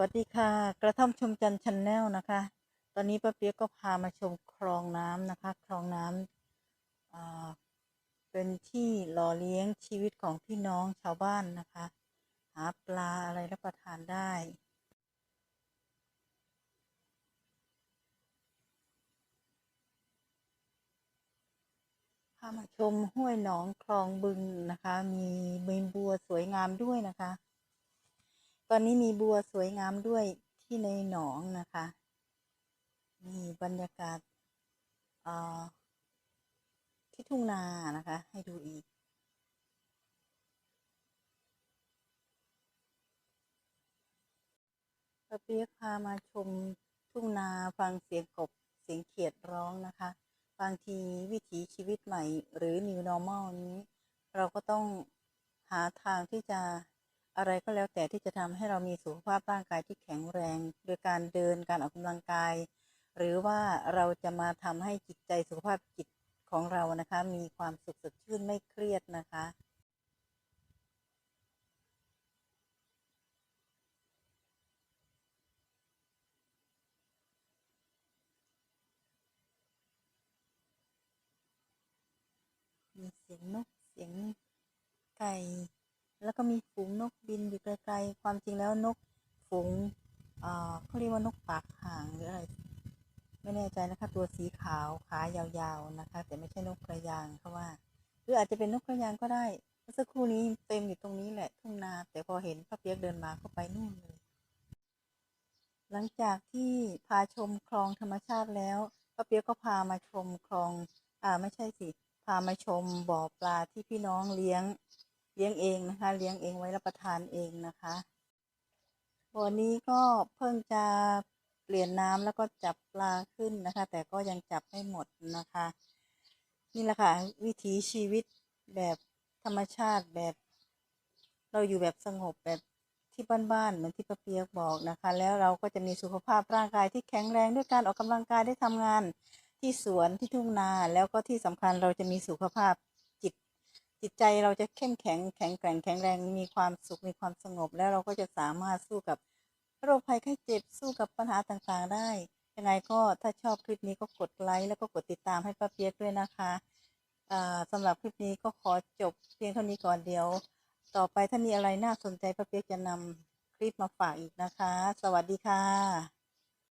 วัสดีค่ะ กระท่อมชมจันทร์ชนแนลนะคะ ตอนนี้ป้าเปียกก็พามาชมคลองน้ำนะคะ คลองน้ำเป็นที่หล่อเลี้ยงชีวิตของพี่น้องชาวบ้านนะคะ หาปลาอะไรรับประทานได้ พามาชมห้วยหนองคลองบึงนะคะ มีใบบัวสวยงามด้วยนะคะ ตอนนี้มีบัวสวยงามด้วยที่ในหนองนะคะนี่บรรยากาศที่ทุ่งนานะคะ ให้ดูอีกป้าเปียกพามาชมทุ่งนาฟังเสียงกบเสียงเขียดร้องนะคะ บางทีวิถีชีวิตใหม่หรือ new normal นี้ เราก็ต้องหาทางที่จะ อะไรก็แล้วแต่ที่จะทำให้เรามีสุขภาพร่างกายที่แข็งแรง โดยการเดินการออกกำลังกาย หรือว่าเราจะมาทำให้จิตใจสุขภาพจิตของเรานะคะ มีความสุขสดชื่นไม่เครียดนะคะมีเสียงนกเสียงไก่ แล้วก็มีฝูงนกบินอยู่ไกลๆ ความจริงแล้วนกฝูงเอ่อเขาเรียกว่านกปากห่างหรืออะไร ไม่แน่ใจนะคะ ตัวสีขาวขายาวๆนะคะ แต่ไม่ใช่นกกระยางเขาว่า หรืออาจจะเป็นนกกระยางก็ได้เมื่อสักครู่นี้เต็มอยู่ตรงนี้แหละทุ่งนา แต่พอเห็นป้าเปียกเดินมาก็ไปนู่นเลย หลังจากที่พาชมคลองธรรมชาติแล้วป้าเปียกก็พามาชมคลอง อ่าไม่ใช่สิพามาชมบ่อปลาที่พี่น้องเลี้ยง เลี้ยงเองนะคะ เลี้ยงเองไว้รับประทานเองนะคะบ่อนี้ก็เพิ่งจะเปลี่ยนน้ำแล้วก็จับปลาขึ้นนะคะ แต่ก็ยังจับไม่หมดนะคะ นี่แหละค่ะ วิถีชีวิตแบบธรรมชาติแบบ เราอยู่แบบสงบแบบที่บ้านๆเหมือนที่ป้าเปียกบอกนะคะ แล้วเราก็จะมีสุขภาพร่างกายที่แข็งแรงด้วยการออกกำลังกายได้ทำงานที่สวนที่ทุ่งนาแล้วก็ที่สำคัญเราจะมีสุขภาพ จิตใจเราจะเข้มแข็งแข็งแกร่งแข็งแรงมีความสุขมีความสงบ แล้วเราก็จะสามารถสู้กับโรคภัยไข้เจ็บสู้กับปัญหาต่างๆ ได้ยังไงก็ถ้าชอบคลิปนี้ก็กดไลค์แล้วก็กดติดตามให้ป้าเปียกด้วยนะคะอ่าสำหรับคลิปนี้ก็ขอจบเพียงเท่านี้ก่อนเดี๋ยว ต่อไปถ้ามีอะไรน่าสนใจป้าเปียกจะนำคลิปมาฝากอีกนะคะ สวัสดีค่ะ